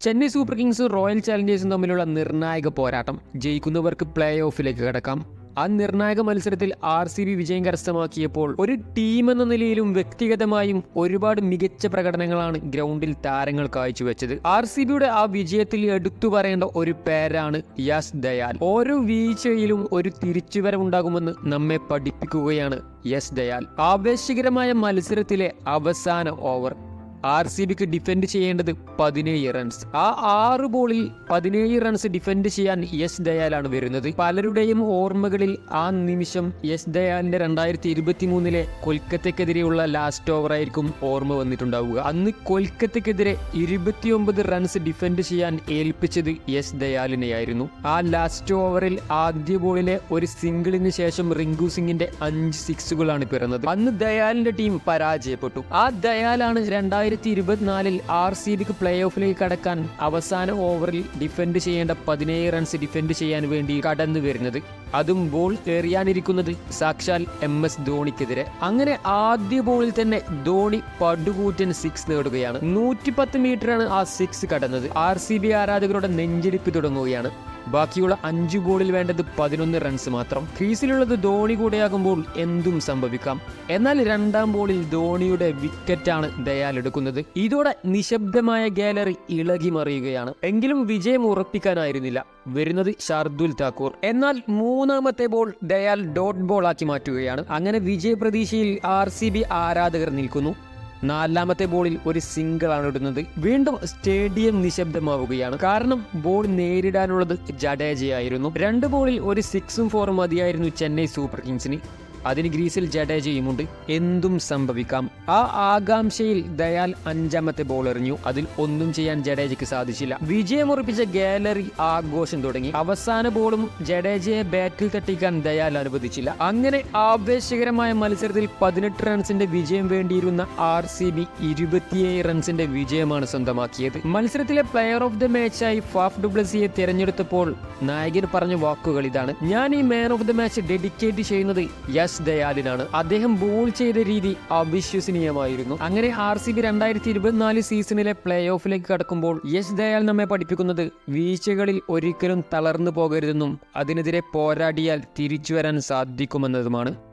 Chennai super കിങ്സും royal ചാലഞ്ചേഴ്സും തമ്മിലുള്ള നിർണായക പോരാട്ടം. ജയിക്കുന്നവർക്ക് പ്ലേ ഓഫിലേക്ക് കടക്കാം. ആ നിർണായക മത്സരത്തിൽ ആർ സി ബി വിജയം കരസ്ഥമാക്കിയപ്പോൾ ഒരു ടീം എന്ന നിലയിലും വ്യക്തിഗതമായും ഒരുപാട് മികച്ച പ്രകടനങ്ങളാണ് ഗ്രൗണ്ടിൽ താരങ്ങൾ കാഴ്ചവെച്ചത്. ആർ സി ബിയുടെ ആ വിജയത്തിൽ എടുത്തു പറയേണ്ട ഒരു പേരാണ് യസ് ദയാൽ. ഓരോ വീഴ്ചയിലും ഒരു തിരിച്ചുവരവുണ്ടാകുമെന്ന് നമ്മെ പഠിപ്പിക്കുകയാണ് യസ് ദയാൽ. ആവേശകരമായ മത്സരത്തിലെ അവസാന ഓവർ. ആർ സി ബിക്ക് ഡിഫെൻഡ് ചെയ്യേണ്ടത് പതിനേഴ് റൺസ് ആ ആറ് ബോളിൽ പതിനേഴ് റൺസ് ഡിഫെൻഡ് ചെയ്യാൻ യെസ് ദയാലാണ് വരുന്നത്. പലരുടെയും ഓർമ്മകളിൽ ആ നിമിഷം യെസ് ദയാലിന്റെ രണ്ടായിരത്തി ഇരുപത്തി മൂന്നിലെ കൊൽക്കത്തക്കെതിരെയുള്ള ലാസ്റ്റ് ഓവർ ആയിരിക്കും ഓർമ്മ വന്നിട്ടുണ്ടാവുക. അന്ന് കൊൽക്കത്തക്കെതിരെ ഇരുപത്തിയൊമ്പത് റൺസ് ഡിഫെൻഡ് ചെയ്യാൻ ഏൽപ്പിച്ചത് യെസ് ദയാലിനെയായിരുന്നു. ആ ലാസ്റ്റ് ഓവറിൽ ആദ്യ ബോളിലെ ഒരു സിംഗിളിന് ശേഷം റിങ്കു സിംഗിന്റെ അഞ്ച് സിക്സുകളാണ് പിറന്നത്. അന്ന് ദയാലിന്റെ ടീം പരാജയപ്പെട്ടു. ആ ദയാലാണ് രണ്ടായിരത്തി ഇരുപത്തിനാലിൽ ആർ സി ബിക്ക് പ്ലേ ഓഫിലേക്ക് കടക്കാൻ അവസാന ഓവറിൽ ഡിഫെൻഡ് ചെയ്യേണ്ട പതിനേഴ് റൺസ് ഡിഫെൻഡ് ചെയ്യാൻ വേണ്ടി കടന്നു വരുന്നത്. അതും ബോൾ എറിയാനിരിക്കുന്നത് സാക്ഷാൽ എം എസ് ധോണിക്കെതിരെ. അങ്ങനെ ആദ്യ ബോളിൽ തന്നെ ധോണി പടുകൂറ്റൻ സിക്സ് നേടുകയാണ്. നൂറ്റിപ്പത്ത് മീറ്ററാണ് ആ സിക്സ് കടന്നത്. ആർ സി ബി ആരാധകരുടെ നെഞ്ചിടിപ്പ് തുടങ്ങുകയാണ്. ബാക്കിയുള്ള അഞ്ച് ബോളിൽ വേണ്ടത് പതിനൊന്ന് റൺസ് മാത്രം. ക്രീസിലുള്ളത് ധോണി കൂടെയാകുമ്പോൾ എന്തും സംഭവിക്കാം. എന്നാൽ രണ്ടാം ബോളിൽ ധോണിയുടെ വിക്കറ്റാണ് ദയാൽ എടുക്കുന്നത്. ഇതോടെ നിശബ്ദമായ ഗാലറി ഇളകി മറിയുകയാണ് എങ്കിലും വിജയം ഉറപ്പിക്കാനായിരുന്നില്ല. വരുന്നത് ഷാർദുൽ താക്കൂർ. എന്നാൽ മൂന്നാമത്തെ ബോൾ ദയാൽ ഡോട്ട് ബോൾ ആക്കി മാറ്റുകയാണ്. അങ്ങനെ വിജയ പ്രതീക്ഷയിൽ ആർ ആരാധകർ നിൽക്കുന്നു. നാലാമത്തെ ബോളിൽ ഒരു സിംഗിൾ ആണ് ഇടുന്നത്. വീണ്ടും സ്റ്റേഡിയം നിശബ്ദമാവുകയാണ്. കാരണം ബോൾ നേരിടാനുള്ളത് ജഡേജയായിരുന്നു. രണ്ട് ബോളിൽ ഒരു സിക്സും ഫോറും മതിയായിരുന്നു ചെന്നൈ സൂപ്പർ കിങ്സിന് അതിന് ഗ്രീസിൽ ജഡേജയുമുണ്ട് എന്തും സംഭവിക്കാം. ആ ആകാംക്ഷയിൽ ദയാൽ അഞ്ചാമത്തെ ബോൾ എറിഞ്ഞു. അതിൽ ഒന്നും ചെയ്യാൻ ജഡേജയ്ക്ക് സാധിച്ചില്ല. വിജയമുറപ്പിച്ച ഗാലറി ആഘോഷം തുടങ്ങി. അവസാന ബോളും ജഡേജയെ ബാറ്റിൽ തട്ടിക്കാൻ ദയാൽ അനുവദിച്ചില്ല. അങ്ങനെ ആവേശകരമായ മത്സരത്തിൽ പതിനെട്ട് റൺസിന്റെ വിജയം വേണ്ടിയിരുന്ന ആർ സി ബി ഇരുപത്തിയേഴ് റൺസിന്റെ വിജയമാണ് സ്വന്തമാക്കിയത്. മത്സരത്തിലെ പ്ലെയർ ഓഫ് ദ ആയി ഫാഫ് ഡുബ്ലസിയെ തിരഞ്ഞെടുത്തപ്പോൾ നായകൻ പറഞ്ഞ വാക്കുകൾ ഇതാണ്. ഞാൻ ഈ man of the match dedicate ചെയ്യുന്നത് യസ് ദയാലിനാണ് അദ്ദേഹം ബോൾ ചെയ്ത രീതി അവിശ്വസനീയമായിരുന്നു. അങ്ങനെ ആർ സി ബി രണ്ടായിരത്തി ഇരുപത്തിനാല് സീസണിലെ പ്ലേ ഓഫിലേക്ക് കടക്കുമ്പോൾ യശ് ദയാൽ നമ്മെ പഠിപ്പിക്കുന്നത് വീഴ്ചകളിൽ ഒരിക്കലും തളർന്നു പോകരുതെന്നും അതിനെതിരെ പോരാടിയാൽ തിരിച്ചു വരാൻ സാധിക്കുമെന്നതുമാണ്.